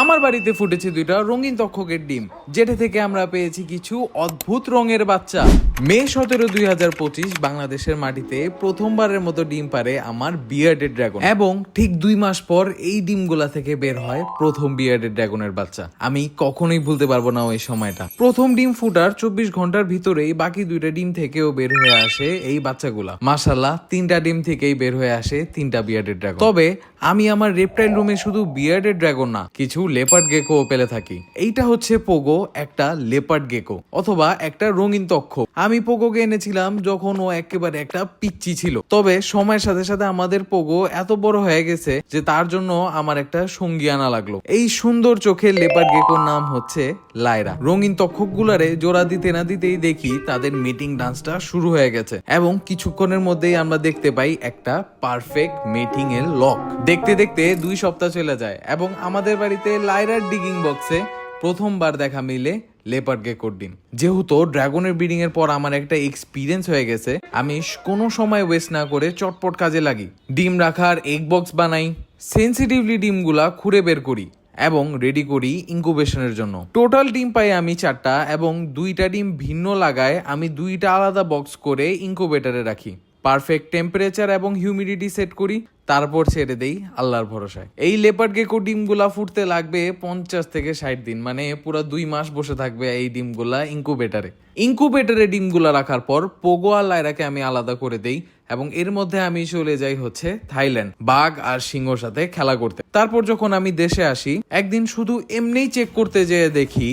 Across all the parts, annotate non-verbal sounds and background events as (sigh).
আমার বাড়িতে ফুটেছে দুইটা রঙিন তক্ষকের ডিম, যেটা থেকে আমরা পেয়েছি কিছু অদ্ভুত রঙের বাচ্চা। মে সতেরো দুই হাজার পঁচিশ বাংলাদেশের মাটিতে প্রথমবারের মতো ডিম পারে আমার বিয়ার্ডেড ড্রাগন। এবং ঠিক দুই মাস পর এই ডিমগুলা থেকে বের হয় প্রথম বিয়ার্ডেড ড্রাগনের বাচ্চা। আমি কখনোই ভুলতে পারব না ওই সময়টা। প্রথম ডিম ফুটার চব্বিশ ঘণ্টার ভিতরেই বাকি দুইটা ডিম থেকেও বের হয়ে আসে এই বাচ্চাগুলা। মাসাল্লাহ তিনটা ডিম থেকেই বের হয়ে আসে তিনটা বিয়ার্ডেড ড্রাগন। তবে আমি আমার রেপটাইল রুমে শুধু বিয়ার্ডেড ড্রাগন না, কিছু লেপার্ড গেকো পেলে থাকি। এইটা হচ্ছে পোগো একটা লেপার্ড গেকো, অথবা একটা রঙিন তক্ষ। আমি পোগোকে এনেছিলাম যখন ও একেবারে একটা পিচ্চি ছিল। তবে সময়ের সাথে সাথে আমাদের পোগো এত বড় হয়ে গেছে যে তার জন্য আমার একটা সঙ্গী আনা লাগল। এই সুন্দর চোখের লেপার্ড গেকোর নাম হচ্ছে লায়রা। রঙিন তক্ষক গুলারে জোড়া দিতে না দিতেই দেখি তাদের মিটিং ডান্সটা শুরু হয়ে গেছে এবং কিছুক্ষণের মধ্যেই আমরা দেখতে পাই একটা পারফেক্ট মিটিং এর লক দেখতে দেখতে দুই সপ্তাহ চলে যায় এবং আমাদের বাড়িতে লাইরার ডিগিং বক্সে প্রথমবার দেখা মিলে লেপার্ড গেকোর ডিম। যেহেতু ড্রাগনের ব্রিডিং এর পর আমার একটা এক্সপিরিয়েন্স হয়ে গেছে, আমি কোনো সময় ওয়েস্ট না করে চটপট কাজে লাগি। ডিম রাখার এগ বক্স বানাই সেন্সিটিভলি ডিমগুলা খুঁড়ে বের করি এবং রেডি করি ইনকুবেশনের জন্য। টোটাল ডিম পাই আমি চারটা এবং দুইটা ডিম ভিন্ন লাগায় আমি দুইটা আলাদা বক্স করে ইনকুবেটরে রাখি। পারফেক্ট টেম্পারেচার এবং হিউমিডিটি সেট করি, তারপর ছেড়ে দেই আল্লাহর ভরসায়। এই লেপার্ড গেকো ডিমগুলা ফুটতে লাগবে পঞ্চাশ থেকে ষাট দিন মানে পুরো দুই মাস বসে থাকবে এই ডিমগুলা ইনকুবেটারে ইনকুবেটারে ডিমগুলা রাখার পর পোগো আর লাইরাকে আমি আলাদা করে দেই এবং এর মধ্যে আমি চলে যাই হচ্ছে থাইল্যান্ড, বাঘ আর সিংহর সাথে খেলা করতে। তারপর যখন আমি দেশে আসি, একদিন শুধু এমনিই চেক করতে যেয়ে দেখি,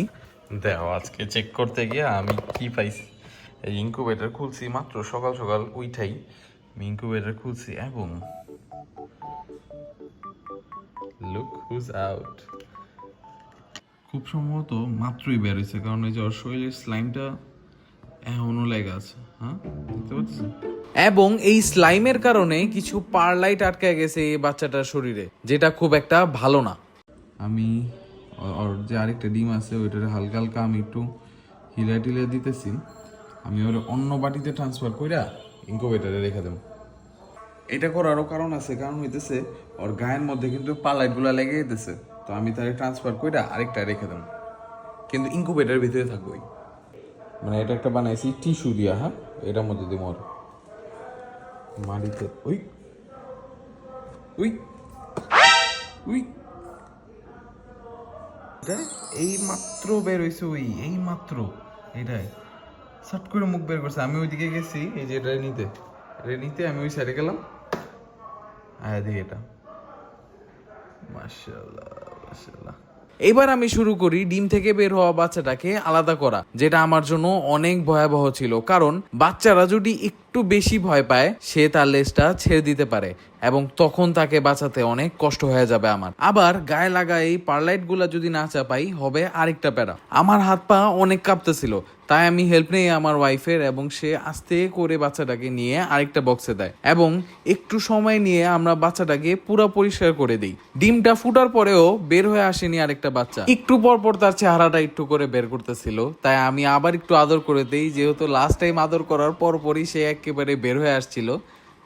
দেখো, আজকে চেক করতে গিয়ে আমি কি পাইছি? এই ইনকুবেটর খুলছি মাত্র সকাল সকাল উইঠাই আমি ইনকুবেটর খুলছি এবং লুক হুজ আউট খুব সম্ভবত মাত্রই বের হয়েছে কারণ এই যে ওর শরীরের স্লাইমটা এখনও লেগে আছে হ্যাঁ? দেখতে পাচ্ছি এবং এই স্লাইমের কারণে কিছু পারলাইট আটকে গেছে এই বাচ্চাটার শরীরে যেটা খুব একটা ভালো না। আমি ওর যে আরেকটা ডিম আছে ওইটার হালকা হালকা আমি একটু হিলা টিলা দিতেছি। আমি ওর অন্য বাটিতে ট্রান্সফার কইরা ইনকুবেটারে রেখে দেব। এটা করারও কারণ আছে, কারণ হইতেছে ওর গায়ের মধ্যে কিন্তু পালাইটগুলো লেগে যেতেছে তো আমি তারে ট্রান্সফার কইরা আরেকটা রেখে দেব। কিন্তু ইনকুবেটারের ভিতরে থাকবোই মানে এটা একটা বানাইছি টিস্যু দিয়া হ্যাঁ? এটার মধ্যে দিব ওর। মাটিতে ওই উই! উই! এই মাত্র বের হয়েছে ওই এই মাত্র এটাই। শর্ট করে মুখ বের করছে। আমি ওইদিকে গেছি, এই যে এটা নিতে এটা নিতে আমি ওই সাইডে গেলাম। আয়া দেখি এটা। এবার আমি শুরু করি ডিম থেকে বের হওয়া বাচ্চাটাকে আলাদা করা, যেটা আমার জন্য অনেক ভয়াবহ ছিল। কারণ বাচ্চারা যদি একটু বেশি ভয় পায়, সে তার লেজটা ছেড়ে দিতে পারে এবং তখন তাকে বাঁচাতে অনেক কষ্ট হয়ে যাবে আমার। আবার গায়ে লাগা এই পারলাইটগুলা যদি না চাপাই, হবে আরেকটা প্যারা। আমার হাত পা অনেক কাঁপতেছিল, তাই আমি হেল্প নেই আমার ওয়াইফের এবং সে আস্তে করে বাচ্চাটাকে নিয়ে আরেকটা বক্সে দেয় এবং একটু সময় নিয়ে আমরা বাচ্চাটাকে পুরো পরিষ্কার করে দিই। ডিমটা ফুটার পরেও বের হয়ে আসেনি আরেকটা বাচ্চা। একটু পর পর তার চেহারাটা একটু করে বের করতেছিল, তাই আমি আবার একটু আদর করে দিই, যেহেতু লাস্ট টাইম আদর করার পরপরই সে একেবারে বের হয়ে আসছিল।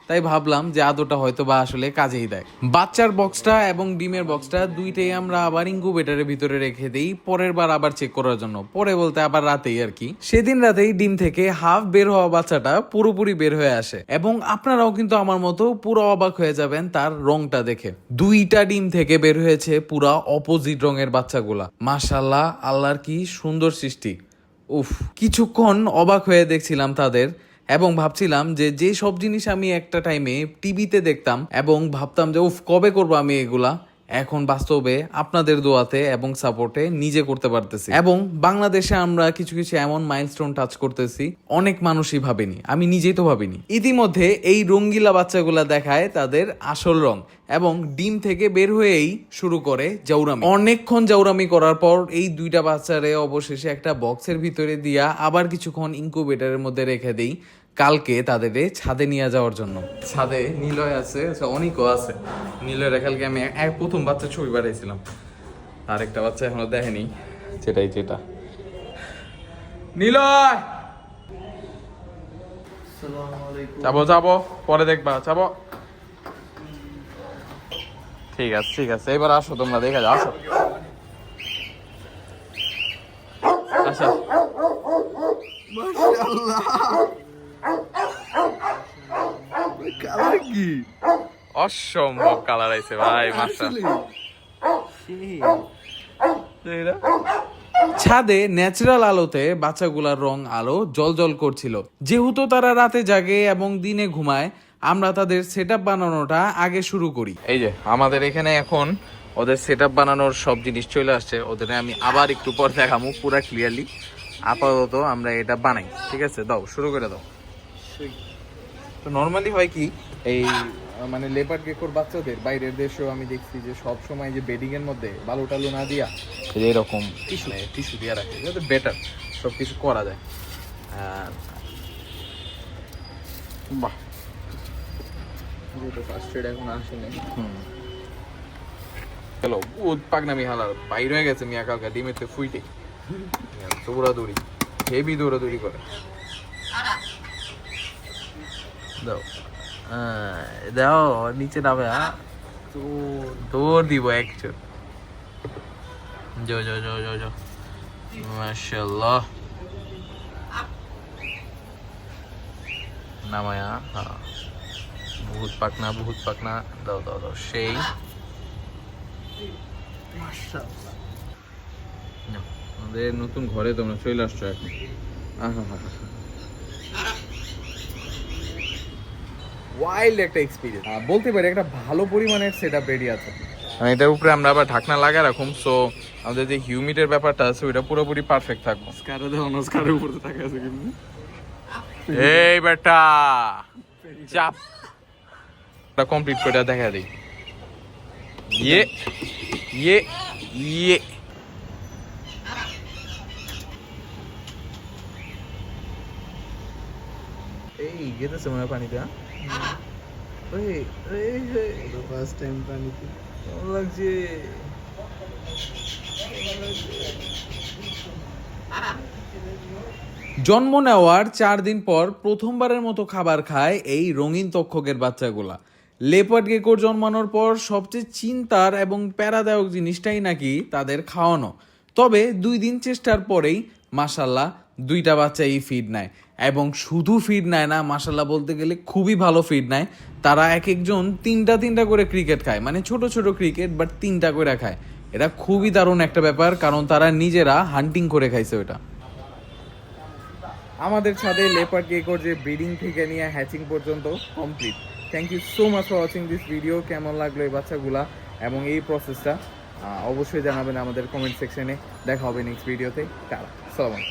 তাই ভাবলাম যে আদরটা হয়তো বা আসলে কাজেই দেয়। বাচ্চার বক্সটা এবং ডিমের বক্সটা দুইটাই আমরা আবার ইনকুবেটারের ভিতরে রেখে দেই, পরের বার আবার চেক করার জন্য। পরে বলতে আবার রাতেই আর কি। সেদিন রাতেই ডিম থেকে হাফ বের হওয়া বাচ্চাটা পুরোপুরি বের হয়ে আসে এবং আপনারাও কিন্তু আমার মতো পুরো অবাক হয়ে যাবেন তার রংটা দেখে। দুইটা ডিম থেকে বের হয়েছে পুরা অপোজিট রঙের বাচ্চাগুলা। মাশাল্লাহ আল্লাহর কি সুন্দর সৃষ্টি। উফ, কিছুক্ষণ অবাক হয়ে দেখছিলাম তাদের। এবং ভাবছিলাম যে যে সব জিনিস আমি একটা টাইমে টিভিতে দেখতাম এবং ভাবতাম যে, উফ, কবে করব আমি এগুলা? এখন বাস্তবে আপনাদের দোয়াতে এবং সাপোর্টে নিজে করতে পারতেছি। এবং বাংলাদেশে আমরা কিছু কিছু এমন মাইলস্টোন টাচ করতেছি, অনেক মানুষই ভাবেনি, আমি নিজেই তো ভাবিনি। ইতিমধ্যে এই রঙ্গিলা বাচ্চাগুলা দেখায় তাদের আসল রং এবং ডিম থেকে বের হয়েই শুরু করে জাউরামি। অনেকক্ষণ জাউরামি করার পর এই দুইটা বাচ্চারে অবশেষে একটা বক্সের ভিতরে দিয়া আবার কিছুক্ষণ ইনকুবেটারের মধ্যে রেখে দেই। কালকে তাদের ছাদে নিয়ে যাওয়ার জন্য। ছাদে নীলয় আছে আচ্ছা, অনিকও আছে। নীলয়ের কালকে আমি এক প্রথম বাচ্চা ছবি বাড়াইছিলাম আরেকটা বাচ্চা এখনও দেখেনি। যেটাই যেটা। নীলয়! যাব যাব পরে দেখবা যাব। ঠিক আছে ঠিক আছে এবার আসো তোমরা দেখে যাও আসো। আসো কালার কি? অসম্ভব কালার আইছে ভাই ছাদে ন্যাচারাল আলোতে বাচ্চাগুলার রং আলো জলজল করছিল। যেহেতু তারা রাতে জাগে এবং দিনে ঘুমায় আমরা তাদের সেট বানানোটা আগে শুরু করি। এই যে আমাদের এখানে এখন ওদের সেট বানানোর সব জিনিস চলে আসছে। ওদের আমি আবার একটু পর দেখামু পুরা ক্লিয়ারলি আপাতত আমরা এটা বানাই ঠিক আছে? দাও শুরু করে দাও। তো নর্মালি হয় কি এই মানে লেপার্ড গেকোর বাচ্চাদের বাইরের দেশেও আমি দেখছি যে সব সময় যে বেডিং এর মধ্যে বালু টালু না দিয়া এরকম। টিস্যু টিস্যু দিয়ে রাখে যাতে বেটার সব কিছু করা যায়। আর বাহ যেহেতু ফার্স্ট এড এখন আসেনি। বাইর হয়ে গেছে মিয়া কালকা ডিমেতে ফুইটে। দৌড়াদৌড়ি হেভি দৌড়াদৌড়ি করে। দাও দাও, নিচে নামে তো দৌড় দিব যাও যাও যাও মাশাল্লাহ নামায়া হ্যাঁ। দাও দাও দাও, সেই। নতুন ঘরে তোমরা চলে আসছো এখন। আহা হা। ওয়াইল্ড একটা এক্সপিরিয়েন্স বলতে পারি একটা ভালো পরিমাণের সেট আপ রেডি আছে এটার উপরে আমরা আবার ঢাকনা লাগা রাখুম সো আমাদের যে হিউমিডের ব্যাপারটা আছে ওটা পুরোপুরি পারফেক্ট থাকব। স্কারে দেখো না স্কারের উপরে থাকে আছে কিন্তু। এই বেটা চাপ। কমপ্লিট করে দেখা দিই। ইয়ে ইয়ে ইয়ে। এই গেতেছে মনে হয় পানিতে? (laughs) ওই এই ফার্স্ট টাইম পানিতে কেমন লাগছে? জন্ম নেওয়ার চার দিন পর প্রথমবারের মতো খাবার খায় এই রঙিন তক্ষকের বাচ্চাগুলা। লেপার্ড গেকোর জন্মানোর পর সবচেয়ে চিন্তার এবং প্যারাদায়ক জিনিসটাই নাকি তাদের খাওয়ানো। তবে দুই দিন চেষ্টার পরেই মাসাল্লাহ দুইটা বাচ্চাই ফিড নেয়। এবং শুধু ফিড নেয় না মাসাল্লাহ বলতে গেলে খুবই ভালো ফিড নেয়। তারা এক একজন তিনটা তিনটা করে ক্রিকেট খায়। মানে ছোট ছোট ক্রিকেট বাট তিনটা করে খায়। এটা খুবই দারুণ একটা ব্যাপার, কারণ তারা নিজেরা হান্টিং করে খাইছে ওটা আমাদের ছাদে লেপার গেকোর যে ব্রিডিং থেকে নিয়ে হ্যাচিং পর্যন্ত complete thank you so much for watching this video কেমন লাগল এই বাচ্চাগুলা এবং এই প্রসেসটা অবশ্যই জানাবেন আমাদের কমেন্ট সেকশনে দেখা হবে নেক্সট ভিডিওতে তারা সালাম